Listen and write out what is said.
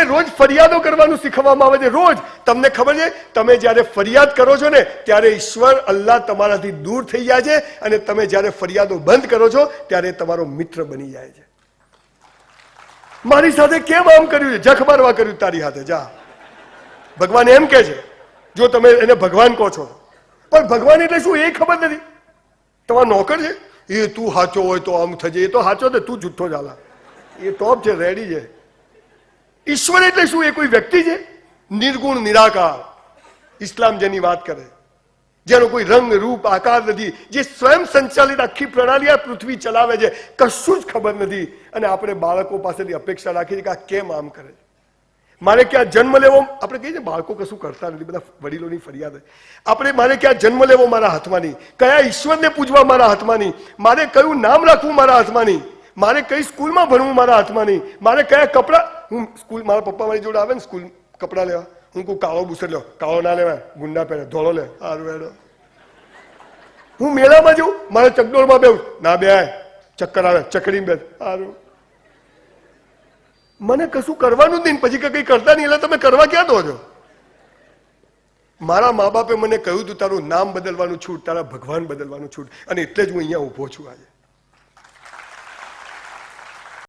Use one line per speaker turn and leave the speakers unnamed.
તમને રોજ ફરિયાદો કરવાનું શીખવવામાં આવે છે. રોજ તમને ખબર છે, તમે જ્યારે ફરિયાદ કરો છો ને, ત્યારે ઈશ્વર અલ્લાહ તમારાથી દૂર થઈ જાય છે અને તમે જ્યારે ફરિયાદો બંધ કરો છો, ત્યારે તમારો મિત્ર બની જાય છે. મારી સાથે કેમ આમ કર્યું છે? જખ મારવા કર્યું તારી હાથે, જા. ભગવાન એમ કે છે, જો તમે એને ભગવાન કહો છો. પણ ભગવાન એટલે શું, એ ખબર નથી. તમારો નોકર છે? એ તું સાચો હોય તો આમ થજે, એ તો સાચો ને તું જુઠ્ઠો ચાલા એ ટોપ છે રેડી છે. ઈશ્વર એટલે શું? એ કોઈ વ્યક્તિ છે? નિર્ગુણ, નિરાકાર. ઇસ્લામ જેની વાત કરે. જેનો કોઈ રંગ, રૂપ, આકાર નથી. જે સ્વયં સંચાલિત આખી પ્રણાલી આ પૃથ્વી ચલાવે છે, કશું જ ખબર નથી. અને આપણે બાળકો પાસેથી અપેક્ષા રાખીએ છીએ કે આ કેમ આમ કરે મારે ક્યાં જન્મ લેવો? આપણે કહીએ છીએ, બાળકો કશું કરતા નથી. બધા વડીલોની ફરિયાદ આપણે, મારે ક્યાં જન્મ લેવો મારા હાથમાં નહીં કયા ઈશ્વરને પૂજવા મારા હાથમાં નહીં મારે કયું નામ રાખવું મારા હાથમાં નહીં મારે કઈ સ્કૂલમાં ભણવું મારા હાથમાં નહીં મારે કયા કપડાં હું સ્કૂલ, મારા પપ્પા મારી જોડે આવે ને સ્કૂલ કપડાં લેવા. હું કહું, કાળો બુસર લો કાળો ના લેવાય. ગુંડા પહેરે. ધોળો લે. સારું હેડો. હું મેળામાં જઉં, મારે ચકડોળમાં બેવું ના બે ચક્કર આવે. ચકડી બે સારું મને કશું કરવાનું જ નહીં. પછી કંઈ કરતા નહીં. એટલે તમે કરવા ક્યાં દો છો? મારા મા બાપે મને કહ્યું હતું તારું નામ બદલવાનું છૂટ, તારા ભગવાન બદલવાનું છૂટ. અને એટલે જ હું અહીંયા ઊભો છું આજે.